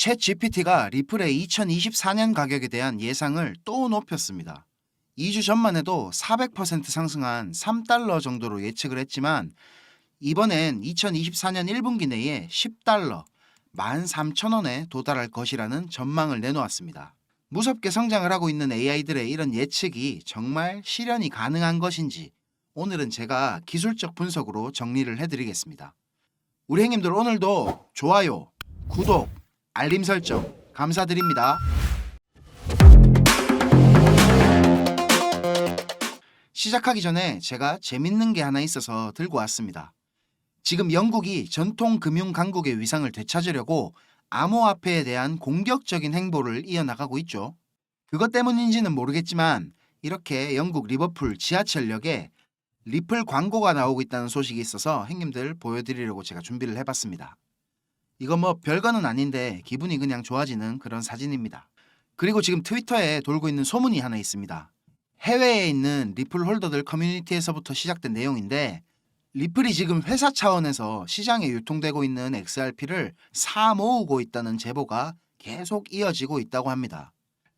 챗 GPT가 리플의 2024년 가격에 대한 예상을 또 높였습니다. 2주 전만 해도 400% 상승한 3달러 정도로 예측을 했지만 이번엔 2024년 1분기 내에 10달러, 13,000원에 도달할 것이라는 전망을 내놓았습니다. 무섭게 성장을 하고 있는 AI들의 이런 예측이 정말 실현이 가능한 것인지 오늘은 제가 기술적 분석으로 정리를 해드리겠습니다. 우리 형님들 오늘도 좋아요, 구독, 알림 설정 감사드립니다. 시작하기 전에 제가 재밌는 게 하나 있어서 들고 왔습니다. 지금 영국이 전통 금융 강국의 위상을 되찾으려고 암호화폐에 대한 공격적인 행보를 이어나가고 있죠. 그것 때문인지는 모르겠지만 이렇게 영국 리버풀 지하철역에 리플 광고가 나오고 있다는 소식이 있어서 형님들 보여드리려고 제가 준비를 해봤습니다. 이거 뭐 별거는 아닌데 기분이 그냥 좋아지는 그런 사진입니다. 그리고 지금 트위터에 돌고 있는 소문이 하나 있습니다. 해외에 있는 리플 홀더들 커뮤니티에서부터 시작된 내용인데 리플이 지금 회사 차원에서 시장에 유통되고 있는 XRP를 사 모으고 있다는 제보가 계속 이어지고 있다고 합니다.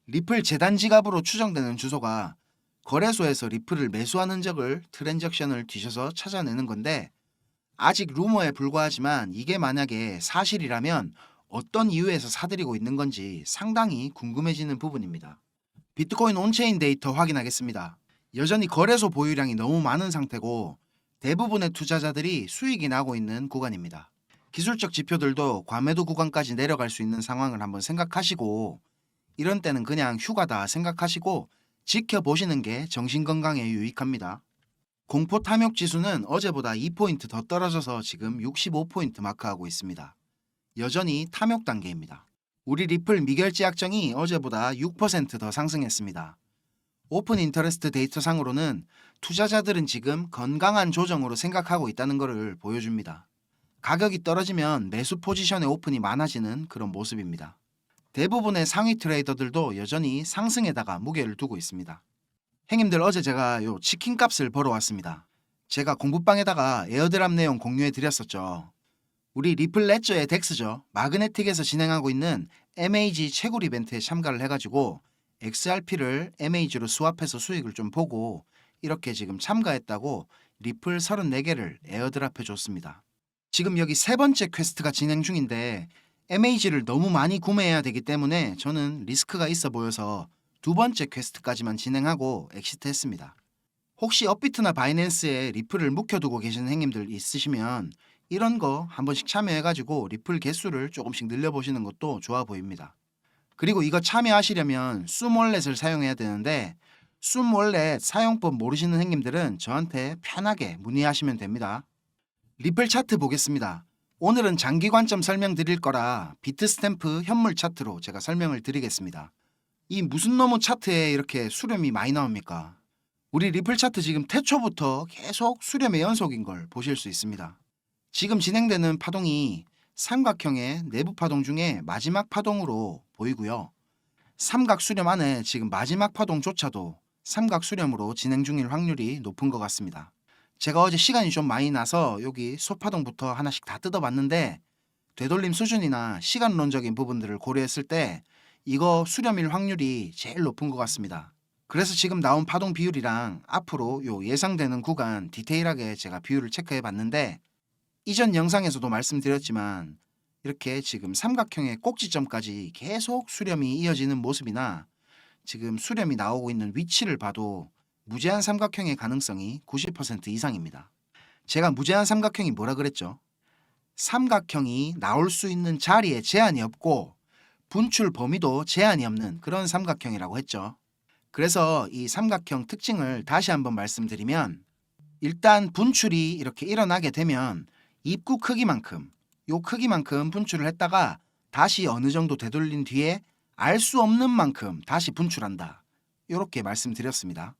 리플 재단 지갑으로 추정되는 주소가 거래소에서 리플을 매수한 흔적을 트랜잭션을 뒤져서 찾아내는 건데 아직 루머에 불과하지만 이게 만약에 사실이라면 어떤 이유에서 사들이고 있는 건지 상당히 궁금해지는 부분입니다. 비트코인 온체인 데이터 확인하겠습니다. 여전히 거래소 보유량이 너무 많은 상태고 대부분의 투자자들이 수익이 나고 있는 구간입니다. 기술적 지표들도 과매도 구간까지 내려갈 수 있는 상황을 한번 생각하시고 이런 때는 그냥 휴가다 생각하시고 지켜보시는 게 정신건강에 유익합니다. 공포 탐욕 지수는 어제보다 2포인트 더 떨어져서 지금 65포인트 마크하고 있습니다. 여전히 탐욕 단계입니다. 우리 리플 미결제 약정이 어제보다 6%더 상승했습니다. 오픈 인터레스트 데이터상으로는 투자자들은 지금 건강한 조정으로 생각하고 있다는 것을 보여줍니다. 가격이 떨어지면 매수 포지션의 오픈이 많아지는 그런 모습입니다. 대부분의 상위 트레이더들도 여전히 상승에다가 무게를 두고 있습니다. 행님들 어제 제가 요 치킨 값을 벌어 왔습니다. 제가 공부방에다가 에어드랍 내용 공유해 드렸었죠. 우리 리플 레저의 덱스죠. 마그네틱에서 진행하고 있는 MAG 채굴 이벤트에 참가를 해가지고 XRP를 MAG로 스왑해서 수익을 좀 보고 이렇게 지금 참가했다고 리플 34개를 에어드랍해 줬습니다. 지금 여기 세 번째 퀘스트가 진행 중인데 MAG를 너무 많이 구매해야 되기 때문에 저는 리스크가 있어 보여서 두 번째 퀘스트까지만 진행하고 엑시트했습니다. 혹시 업비트나 바이낸스에 리플을 묵혀두고 계시는 행님들 있으시면 이런 거 한 번씩 참여해가지고 리플 개수를 조금씩 늘려보시는 것도 좋아 보입니다. 그리고 이거 참여하시려면 숨월렛을 사용해야 되는데 숨월렛 사용법 모르시는 행님들은 저한테 편하게 문의하시면 됩니다. 리플 차트 보겠습니다. 오늘은 장기 관점 설명드릴 거라 비트 스탬프 현물 차트로 제가 설명을 드리겠습니다. 이 무슨 놈의 차트에 이렇게 수렴이 많이 나옵니까? 우리 리플 차트 지금 태초부터 계속 수렴의 연속인 걸 보실 수 있습니다. 지금 진행되는 파동이 삼각형의 내부 파동 중에 마지막 파동으로 보이고요. 삼각 수렴 안에 지금 마지막 파동조차도 삼각 수렴으로 진행 중일 확률이 높은 것 같습니다. 제가 어제 시간이 좀 많이 나서 여기 소파동부터 하나씩 다 뜯어봤는데 되돌림 수준이나 시간론적인 부분들을 고려했을 때 이거 수렴일 확률이 제일 높은 것 같습니다. 그래서 지금 나온 파동 비율이랑 앞으로 요 예상되는 구간 디테일하게 제가 비율을 체크해 봤는데 이전 영상에서도 말씀드렸지만 이렇게 지금 삼각형의 꼭지점까지 계속 수렴이 이어지는 모습이나 지금 수렴이 나오고 있는 위치를 봐도 무제한 삼각형의 가능성이 90% 이상입니다. 제가 무제한 삼각형이 뭐라 그랬죠? 삼각형이 나올 수 있는 자리에 제한이 없고 분출 범위도 제한이 없는 그런 삼각형이라고 했죠. 그래서 이 삼각형 특징을 다시 한번 말씀드리면 일단 분출이 이렇게 일어나게 되면 입구 크기만큼 요 크기만큼 분출을 했다가 다시 어느 정도 되돌린 뒤에 알 수 없는 만큼 다시 분출한다. 이렇게 말씀드렸습니다.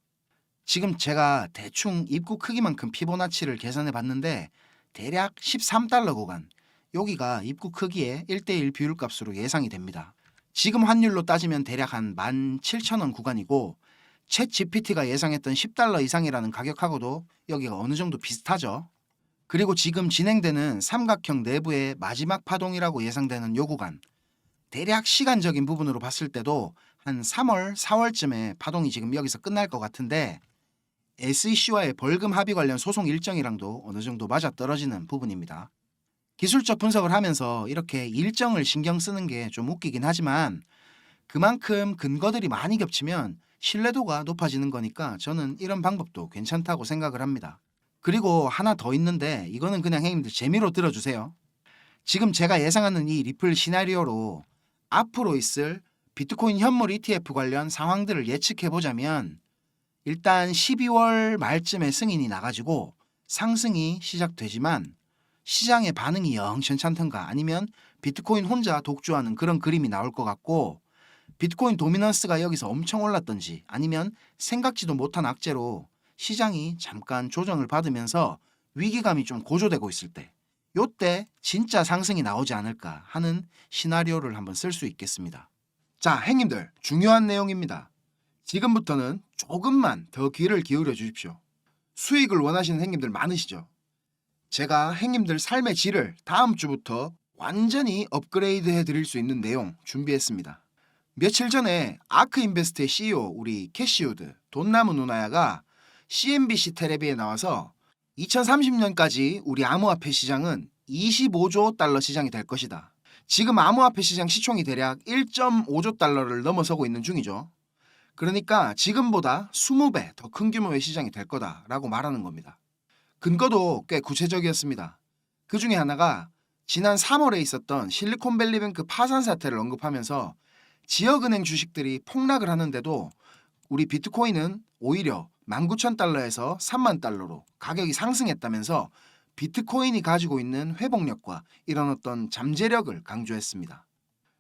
지금 제가 대충 입구 크기만큼 피보나치를 계산해 봤는데 대략 13달러 구간 여기가 입구 크기의 1대1 비율 값으로 예상이 됩니다. 지금 환율로 따지면 대략 한 17,000원 구간이고 챗 GPT가 예상했던 10달러 이상이라는 가격하고도 여기가 어느 정도 비슷하죠. 그리고 지금 진행되는 삼각형 내부의 마지막 파동이라고 예상되는 요 구간 대략 시간적인 부분으로 봤을 때도 한 3월, 4월쯤에 파동이 지금 여기서 끝날 것 같은데 SEC와의 벌금 합의 관련 소송 일정이랑도 어느 정도 맞아 떨어지는 부분입니다. 기술적 분석을 하면서 이렇게 일정을 신경 쓰는 게 좀 웃기긴 하지만 그만큼 근거들이 많이 겹치면 신뢰도가 높아지는 거니까 저는 이런 방법도 괜찮다고 생각을 합니다. 그리고 하나 더 있는데 이거는 그냥 형님들 재미로 들어주세요. 지금 제가 예상하는 이 리플 시나리오로 앞으로 있을 비트코인 현물 ETF 관련 상황들을 예측해 보자면 일단 12월 말쯤에 승인이 나가지고 상승이 시작되지만 시장의 반응이 영 괜찮던가 아니면 비트코인 혼자 독주하는 그런 그림이 나올 것 같고 비트코인 도미넌스가 여기서 엄청 올랐던지 아니면 생각지도 못한 악재로 시장이 잠깐 조정을 받으면서 위기감이 좀 고조되고 있을 때 요때 진짜 상승이 나오지 않을까 하는 시나리오를 한번 쓸 수 있겠습니다. 자, 행님들 중요한 내용입니다. 지금부터는 조금만 더 귀를 기울여 주십시오. 수익을 원하시는 행님들 많으시죠? 제가 행님들 삶의 질을 다음 주부터 완전히 업그레이드 해드릴 수 있는 내용 준비했습니다. 며칠 전에 아크인베스트의 CEO 우리 캐시우드 돈나무 누나야가 CNBC 텔레비에 나와서 2030년까지 우리 암호화폐 시장은 25조 달러 시장이 될 것이다. 지금 암호화폐 시장 시총이 대략 1.5조 달러를 넘어서고 있는 중이죠. 그러니까 지금보다 20배 더 큰 규모의 시장이 될 거다라고 말하는 겁니다. 근거도 꽤 구체적이었습니다. 그 중에 하나가 지난 3월에 있었던 실리콘밸리뱅크 파산 사태를 언급하면서 지역은행 주식들이 폭락을 하는데도 우리 비트코인은 오히려 19,000달러에서 3만 달러로 가격이 상승했다면서 비트코인이 가지고 있는 회복력과 이런 어떤 잠재력을 강조했습니다.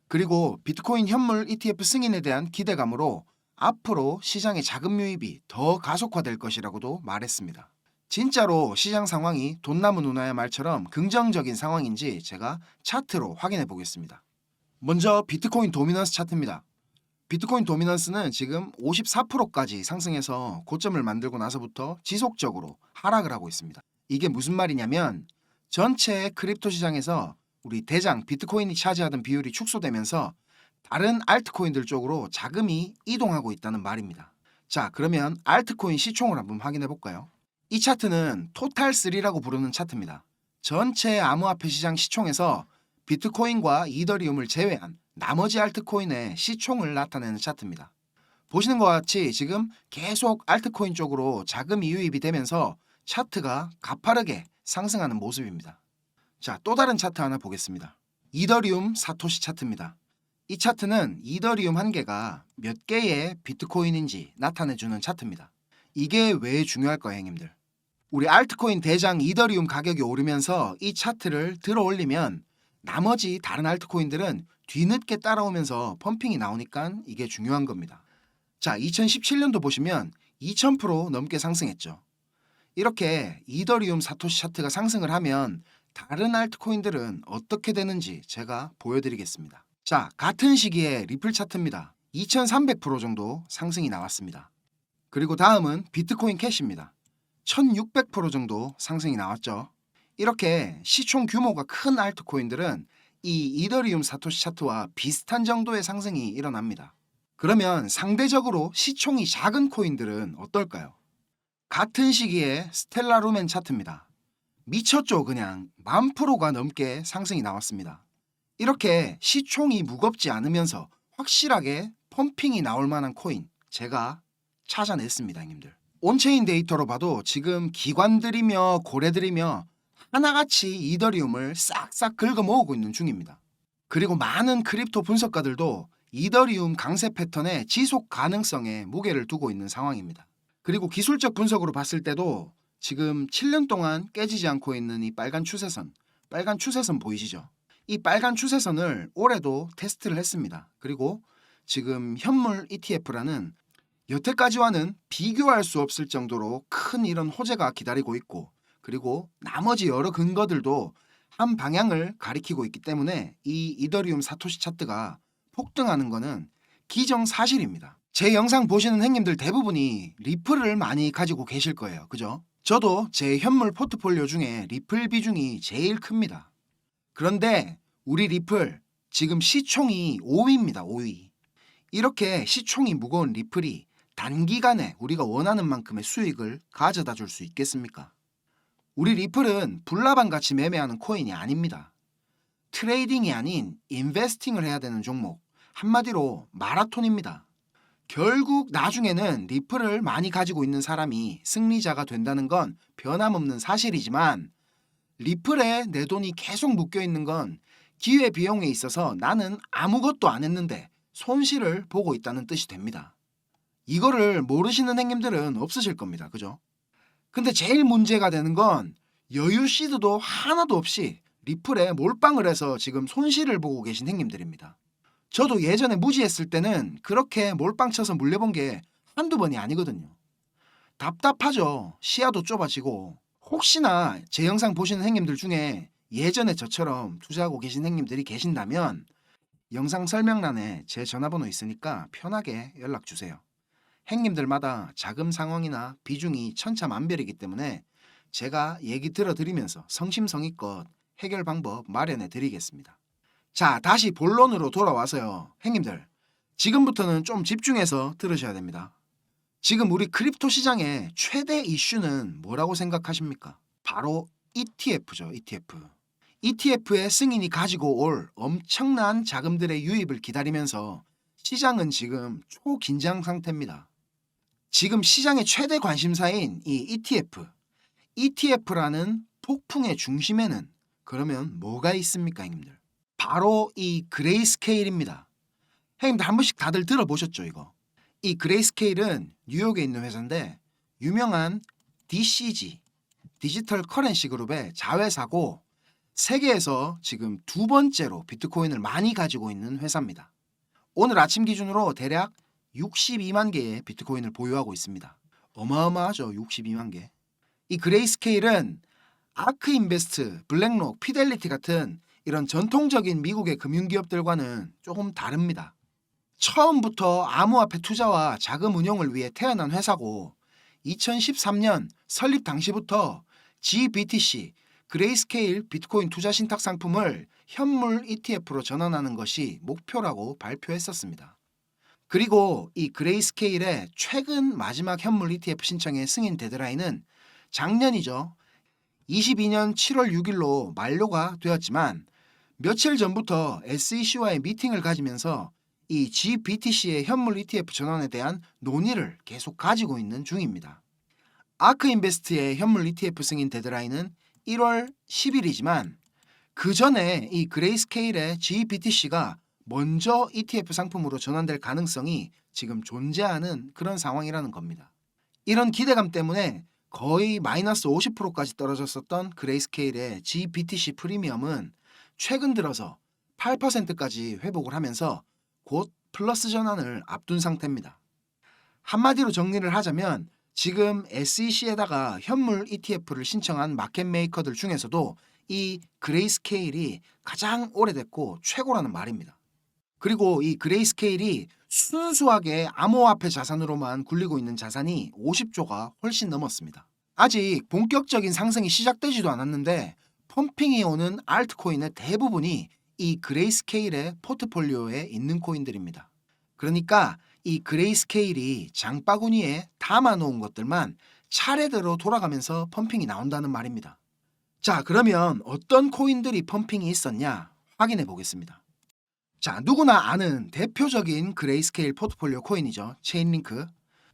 그리고 비트코인 현물 ETF 승인에 대한 기대감으로 앞으로 시장의 자금 유입이 더 가속화될 것이라고도 말했습니다. 진짜로 시장 상황이 돈나무 누나의 말처럼 긍정적인 상황인지 제가 차트로 확인해 보겠습니다. 먼저 비트코인 도미넌스 차트입니다. 비트코인 도미넌스는 지금 54%까지 상승해서 고점을 만들고 나서부터 지속적으로 하락을 하고 있습니다. 이게 무슨 말이냐면 전체 크립토 시장에서 우리 대장 비트코인이 차지하던 비율이 축소되면서 다른 알트코인들 쪽으로 자금이 이동하고 있다는 말입니다. 자, 그러면 알트코인 시총을 한번 확인해 볼까요? 이 차트는 토탈3라고 부르는 차트입니다. 전체 암호화폐 시장 시총에서 비트코인과 이더리움을 제외한 나머지 알트코인의 시총을 나타내는 차트입니다. 보시는 것 같이 지금 계속 알트코인 쪽으로 자금이 유입이 되면서 차트가 가파르게 상승하는 모습입니다. 자, 또 다른 차트 하나 보겠습니다. 이더리움 사토시 차트입니다. 이 차트는 이더리움 한 개가 몇 개의 비트코인인지 나타내주는 차트입니다. 이게 왜 중요할까요, 형님들? 우리 알트코인 대장 이더리움 가격이 오르면서 이 차트를 들어 올리면 나머지 다른 알트코인들은 뒤늦게 따라오면서 펌핑이 나오니까 이게 중요한 겁니다. 자, 2017년도 보시면 2000% 넘게 상승했죠. 이렇게 이더리움 사토시 차트가 상승을 하면 다른 알트코인들은 어떻게 되는지 제가 보여드리겠습니다. 자, 같은 시기에 리플 차트입니다. 2300% 정도 상승이 나왔습니다. 그리고 다음은 비트코인 캐시입니다. 1600% 정도 상승이 나왔죠. 이렇게 시총 규모가 큰 알트코인들은 이 이더리움 사토시 차트와 비슷한 정도의 상승이 일어납니다. 그러면 상대적으로 시총이 작은 코인들은 어떨까요? 같은 시기에 스텔라 루멘 차트입니다. 미쳤죠 그냥 만 프로가 넘게 상승이 나왔습니다. 이렇게 시총이 무겁지 않으면서 확실하게 펌핑이 나올 만한 코인 제가 찾아냈습니다 형님들. 온체인 데이터로 봐도 지금 기관들이며 고래들이며 하나같이 이더리움을 싹싹 긁어 모으고 있는 중입니다. 그리고 많은 크립토 분석가들도 이더리움 강세 패턴의 지속 가능성에 무게를 두고 있는 상황입니다. 그리고 기술적 분석으로 봤을 때도 지금 7년 동안 깨지지 않고 있는 이 빨간 추세선, 빨간 추세선 보이시죠? 이 빨간 추세선을 올해도 테스트를 했습니다. 그리고 지금 현물 ETF라는 여태까지와는 비교할 수 없을 정도로 큰 이런 호재가 기다리고 있고 그리고 나머지 여러 근거들도 한 방향을 가리키고 있기 때문에 이 이더리움 사토시 차트가 폭등하는 것은 기정사실입니다. 제 영상 보시는 행님들 대부분이 리플을 많이 가지고 계실 거예요. 그죠? 저도 제 현물 포트폴리오 중에 리플 비중이 제일 큽니다. 그런데 우리 리플 지금 시총이 5위입니다. 5위. 이렇게 시총이 무거운 리플이 단기간에 우리가 원하는 만큼의 수익을 가져다 줄 수 있겠습니까? 우리 리플은 불나방 같이 매매하는 코인이 아닙니다. 트레이딩이 아닌 인베스팅을 해야 되는 종목. 한마디로 마라톤입니다. 결국 나중에는 리플을 많이 가지고 있는 사람이 승리자가 된다는 건 변함없는 사실이지만 리플에 내 돈이 계속 묶여 있는 건 기회 비용에 있어서 나는 아무것도 안 했는데 손실을 보고 있다는 뜻이 됩니다. 이거를 모르시는 행님들은 없으실 겁니다. 그죠? 근데 제일 문제가 되는 건 여유 시드도 하나도 없이 리플에 몰빵을 해서 지금 손실을 보고 계신 행님들입니다. 저도 예전에 무지했을 때는 그렇게 몰빵 쳐서 물려본 게 한두 번이 아니거든요. 답답하죠. 시야도 좁아지고 혹시나 제 영상 보시는 행님들 중에 예전에 저처럼 투자하고 계신 행님들이 계신다면 영상 설명란에 제 전화번호 있으니까 편하게 연락 주세요. 행님들마다 자금 상황이나 비중이 천차만별이기 때문에 제가 얘기 들어드리면서 성심성의껏 해결 방법 마련해 드리겠습니다. 자, 다시 본론으로 돌아와서요. 행님들, 지금부터는 좀 집중해서 들으셔야 됩니다. 지금 우리 크립토 시장의 최대 이슈는 뭐라고 생각하십니까? 바로 ETF죠, ETF. ETF의 승인이 가지고 올 엄청난 자금들의 유입을 기다리면서 시장은 지금 초긴장 상태입니다. 지금 시장의 최대 관심사인 이 ETF, ETF라는 폭풍의 중심에는 그러면 뭐가 있습니까, 형님들? 바로 이 그레이스케일입니다. 형님들 한 번씩 다들 들어보셨죠, 이거? 이 그레이스케일은 뉴욕에 있는 회사인데 유명한 DCG, 디지털 커런시 그룹의 자회사고 세계에서 지금 두 번째로 비트코인을 많이 가지고 있는 회사입니다. 오늘 아침 기준으로 대략 62만 개의 비트코인을 보유하고 있습니다. 어마어마하죠, 62만 개. 이 그레이스케일은 아크 인베스트, 블랙록, 피델리티 같은 이런 전통적인 미국의 금융기업들과는 조금 다릅니다. 처음부터 암호화폐 투자와 자금 운용을 위해 태어난 회사고 2013년 설립 당시부터 GBTC 그레이스케일 비트코인 투자 신탁 상품을 현물 ETF로 전환하는 것이 목표라고 발표했었습니다. 그리고 이 그레이스케일의 최근 마지막 현물 ETF 신청의 승인 데드라인은 작년이죠. 22년 7월 6일로 만료가 되었지만 며칠 전부터 SEC와의 미팅을 가지면서 이 GBTC의 현물 ETF 전환에 대한 논의를 계속 가지고 있는 중입니다. 아크인베스트의 현물 ETF 승인 데드라인은 1월 10일이지만 그 전에 이 그레이스케일의 GBTC가 먼저 ETF 상품으로 전환될 가능성이 지금 존재하는 그런 상황이라는 겁니다. 이런 기대감 때문에 거의 마이너스 50%까지 떨어졌었던 그레이스케일의 GBTC 프리미엄은 최근 들어서 8%까지 회복을 하면서 곧 플러스 전환을 앞둔 상태입니다. 한마디로 정리를 하자면 지금 SEC에다가 현물 ETF를 신청한 마켓 메이커들 중에서도 이 그레이스케일이 가장 오래됐고 최고라는 말입니다. 그리고 이 그레이스케일이 순수하게 암호화폐 자산으로만 굴리고 있는 자산이 50조가 훨씬 넘었습니다. 아직 본격적인 상승이 시작되지도 않았는데 펌핑이 오는 알트코인의 대부분이 이 그레이스케일의 포트폴리오에 있는 코인들입니다. 그러니까 이 그레이스케일이 장바구니에 담아놓은 것들만 차례대로 돌아가면서 펌핑이 나온다는 말입니다. 자, 그러면 어떤 코인들이 펌핑이 있었냐 확인해 보겠습니다. 자, 누구나 아는 대표적인 그레이스케일 포트폴리오 코인이죠. 체인링크.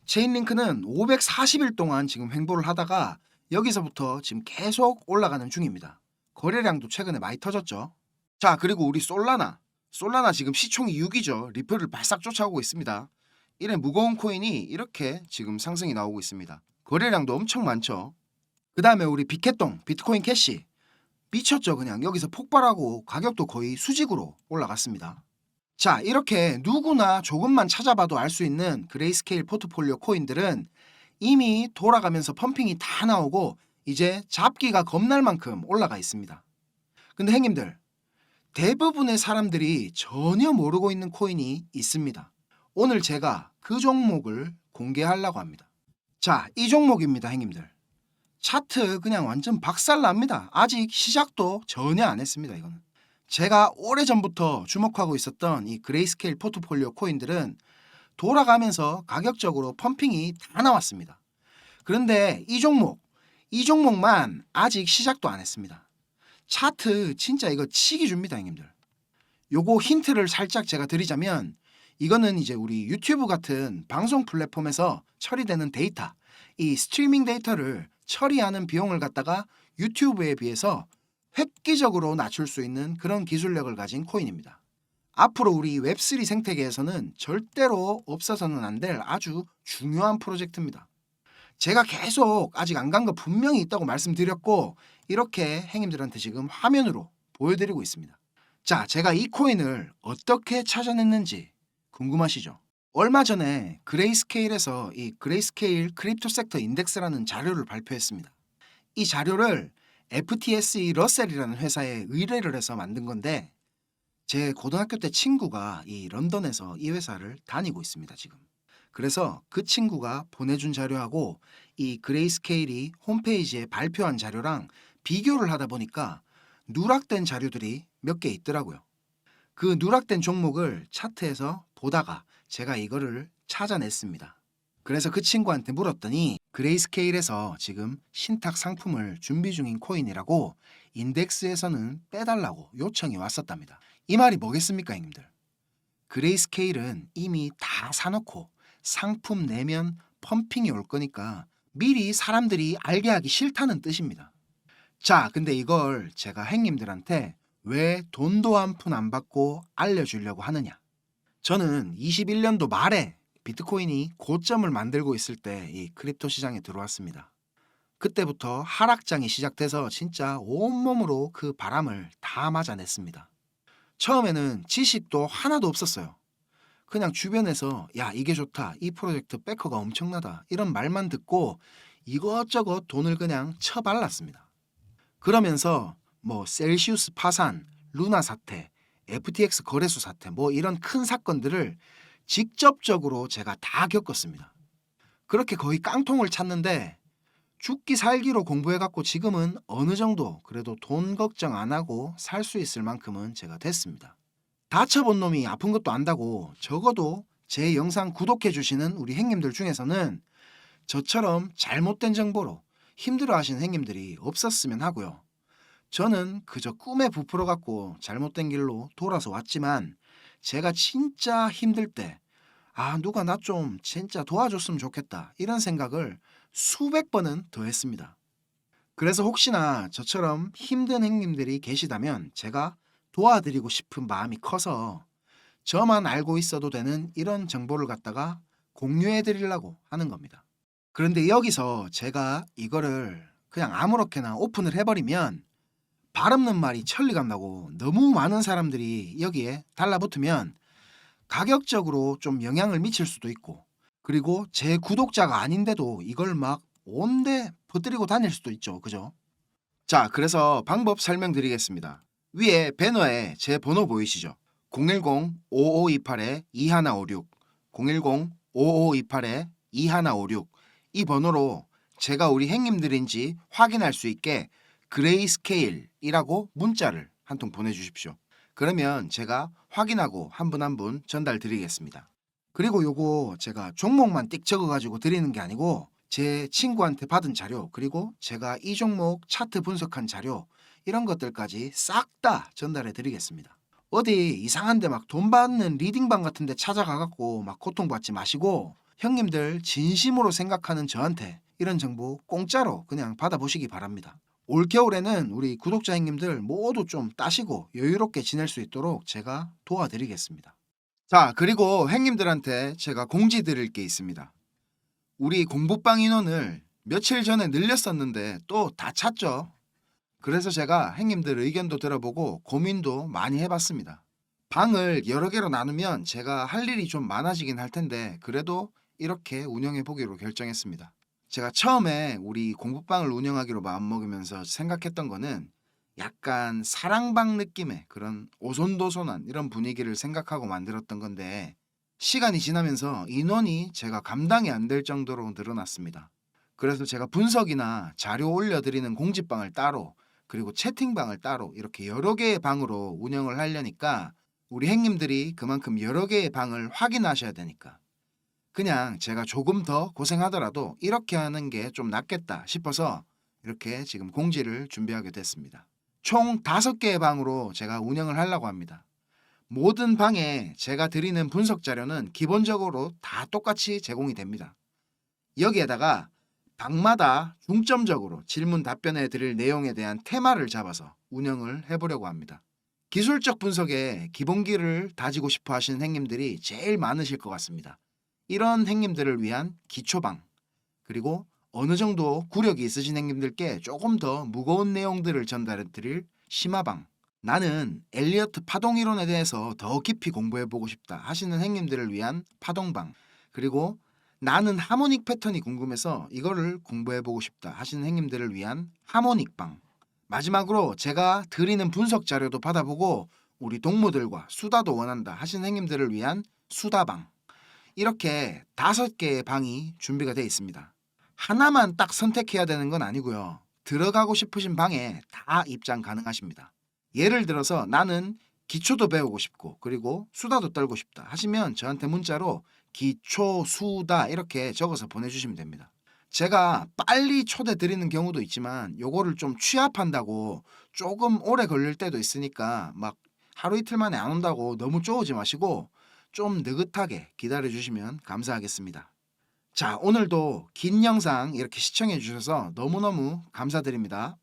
체인링크는 540일 동안 지금 횡보를 하다가 여기서부터 지금 계속 올라가는 중입니다. 거래량도 최근에 많이 터졌죠. 자, 그리고 우리 솔라나. 솔라나 지금 시총이 6이죠. 리플을 발싹 쫓아오고 있습니다. 이래 무거운 코인이 이렇게 지금 상승이 나오고 있습니다. 거래량도 엄청 많죠. 그 다음에 우리 비켓동, 비트코인 캐시. 미쳤죠, 그냥. 여기서 폭발하고 가격도 거의 수직으로 올라갔습니다. 자, 이렇게 누구나 조금만 찾아봐도 알 수 있는 그레이스케일 포트폴리오 코인들은 이미 돌아가면서 펌핑이 다 나오고 이제 잡기가 겁날 만큼 올라가 있습니다. 근데 행님들, 대부분의 사람들이 전혀 모르고 있는 코인이 있습니다. 오늘 제가 그 종목을 공개하려고 합니다. 자, 이 종목입니다, 행님들. 차트 그냥 완전 박살납니다. 아직 시작도 전혀 안 했습니다, 이거는. 제가 오래전부터 주목하고 있었던 이 그레이스케일 포트폴리오 코인들은 돌아가면서 가격적으로 펌핑이 다 나왔습니다. 그런데 이 종목, 이 종목만 아직 시작도 안 했습니다. 차트 진짜 이거 치기 줍니다, 형님들. 요거 힌트를 살짝 제가 드리자면 이거는 이제 우리 유튜브 같은 방송 플랫폼에서 처리되는 데이터, 이 스트리밍 데이터를 처리하는 비용을 갖다가 유튜브에 비해서 획기적으로 낮출 수 있는 그런 기술력을 가진 코인입니다. 앞으로 우리 웹3 생태계에서는 절대로 없어서는 안 될 아주 중요한 프로젝트입니다. 제가 계속 아직 안 간 거 분명히 있다고 말씀드렸고 이렇게 행님들한테 지금 화면으로 보여드리고 있습니다. 자, 제가 이 코인을 어떻게 찾아냈는지 궁금하시죠? 얼마 전에 그레이스케일에서 이 그레이스케일 크립토 섹터 인덱스라는 자료를 발표했습니다. 이 자료를 FTSE 러셀이라는 회사에 의뢰를 해서 만든 건데 제 고등학교 때 친구가 이 런던에서 이 회사를 다니고 있습니다, 지금. 그래서 그 친구가 보내준 자료하고 이 그레이스케일이 홈페이지에 발표한 자료랑 비교를 하다 보니까 누락된 자료들이 몇 개 있더라고요. 그 누락된 종목을 차트에서 보다가 제가 이거를 찾아냈습니다. 그래서 그 친구한테 물었더니 그레이스케일에서 지금 신탁 상품을 준비 중인 코인이라고 인덱스에서는 빼달라고 요청이 왔었답니다. 이 말이 뭐겠습니까, 형님들? 그레이스케일은 이미 다 사놓고 상품 내면 펌핑이 올 거니까 미리 사람들이 알게 하기 싫다는 뜻입니다. 자, 근데 이걸 제가 행님들한테 왜 돈도 한 푼 안 받고 알려주려고 하느냐? 저는 21년도 말에 비트코인이 고점을 만들고 있을 때 이 크립토 시장에 들어왔습니다. 그때부터 하락장이 시작돼서 진짜 온몸으로 그 바람을 다 맞아냈습니다. 처음에는 지식도 하나도 없었어요. 그냥 주변에서 야 이게 좋다 이 프로젝트 백커가 엄청나다 이런 말만 듣고 이것저것 돈을 그냥 쳐발랐습니다. 그러면서 뭐 셀시우스 파산, 루나 사태, FTX 거래소 사태 뭐 이런 큰 사건들을 직접적으로 제가 다 겪었습니다. 그렇게 거의 깡통을 찼는데 죽기 살기로 공부해갖고 지금은 어느 정도 그래도 돈 걱정 안 하고 살 수 있을 만큼은 제가 됐습니다. 다쳐본 놈이 아픈 것도 안다고 적어도 제 영상 구독해 주시는 우리 행님들 중에서는 저처럼 잘못된 정보로 힘들어 하시는 행님들이 없었으면 하고요. 저는 그저 꿈에 부풀어 갖고 잘못된 길로 돌아서 왔지만 제가 진짜 힘들 때 아, 누가 나 좀 진짜 도와줬으면 좋겠다. 이런 생각을 수백 번은 더 했습니다. 그래서 혹시나 저처럼 힘든 행님들이 계시다면 제가 도와드리고 싶은 마음이 커서 저만 알고 있어도 되는 이런 정보를 갖다가 공유해 드리려고 하는 겁니다. 그런데 여기서 제가 이거를 그냥 아무렇게나 오픈을 해버리면 발 없는 말이 천리가 나고 너무 많은 사람들이 여기에 달라붙으면 가격적으로 좀 영향을 미칠 수도 있고 그리고 제 구독자가 아닌데도 이걸 막 온데 퍼뜨리고 다닐 수도 있죠. 그죠? 자, 그래서 방법 설명드리겠습니다. 위에 배너에 제 번호 보이시죠? 010-5528-2156 010-5528-2156 이 번호로 제가 우리 행님들인지 확인할 수 있게 그레이스케일이라고 문자를 한 통 보내주십시오. 그러면 제가 확인하고 한 분 한 분 전달 드리겠습니다. 그리고 요거 제가 종목만 띡 적어가지고 드리는 게 아니고 제 친구한테 받은 자료 그리고 제가 이 종목 차트 분석한 자료 이런 것들까지 싹 다 전달해 드리겠습니다. 어디 이상한데 막 돈 받는 리딩방 같은데 찾아가갖고 막 고통받지 마시고 형님들 진심으로 생각하는 저한테 이런 정보 공짜로 그냥 받아보시기 바랍니다. 올겨울에는 우리 구독자 형님들 모두 좀 따시고 여유롭게 지낼 수 있도록 제가 도와드리겠습니다. 자, 그리고 행님들한테 제가 공지 드릴 게 있습니다. 우리 공부방 인원을 며칠 전에 늘렸었는데 또 다 찼죠. 그래서 제가 행님들 의견도 들어보고 고민도 많이 해봤습니다. 방을 여러 개로 나누면 제가 할 일이 좀 많아지긴 할 텐데 그래도 이렇게 운영해 보기로 결정했습니다. 제가 처음에 우리 공부방을 운영하기로 마음먹으면서 생각했던 거는 약간 사랑방 느낌의 그런 오손도손한 이런 분위기를 생각하고 만들었던 건데 시간이 지나면서 인원이 제가 감당이 안 될 정도로 늘어났습니다. 그래서 제가 분석이나 자료 올려드리는 공지방을 따로 그리고 채팅방을 따로 이렇게 여러 개의 방으로 운영을 하려니까 우리 행님들이 그만큼 여러 개의 방을 확인하셔야 되니까 그냥 제가 조금 더 고생하더라도 이렇게 하는 게 좀 낫겠다 싶어서 이렇게 지금 공지를 준비하게 됐습니다. 총 다섯 개의 방으로 제가 운영을 하려고 합니다. 모든 방에 제가 드리는 분석 자료는 기본적으로 다 똑같이 제공이 됩니다. 여기에다가 방마다 중점적으로 질문 답변해 드릴 내용에 대한 테마를 잡아서 운영을 해보려고 합니다. 기술적 분석에 기본기를 다지고 싶어 하시는 행님들이 제일 많으실 것 같습니다. 이런 행님들을 위한 기초방, 그리고 어느 정도 구력이 있으신 행님들께 조금 더 무거운 내용들을 전달해 드릴 심화방, 나는 엘리어트 파동 이론에 대해서 더 깊이 공부해 보고 싶다 하시는 행님들을 위한 파동방, 그리고 나는 하모닉 패턴이 궁금해서 이거를 공부해 보고 싶다 하시는 행님들을 위한 하모닉방. 마지막으로 제가 드리는 분석 자료도 받아보고 우리 동무들과 수다도 원한다 하시는 행님들을 위한 수다방. 이렇게 다섯 개의 방이 준비가 되어 있습니다. 하나만 딱 선택해야 되는 건 아니고요. 들어가고 싶으신 방에 다 입장 가능하십니다. 예를 들어서 나는 기초도 배우고 싶고 그리고 수다도 떨고 싶다 하시면 저한테 문자로 기초 수다 이렇게 적어서 보내주시면 됩니다. 제가 빨리 초대 드리는 경우도 있지만 요거를 좀 취합한다고 조금 오래 걸릴 때도 있으니까 막 하루 이틀 만에 안 온다고 너무 쪼우지 마시고 좀 느긋하게 기다려 주시면 감사하겠습니다. 자, 오늘도 긴 영상 이렇게 시청해 주셔서 너무너무 감사드립니다.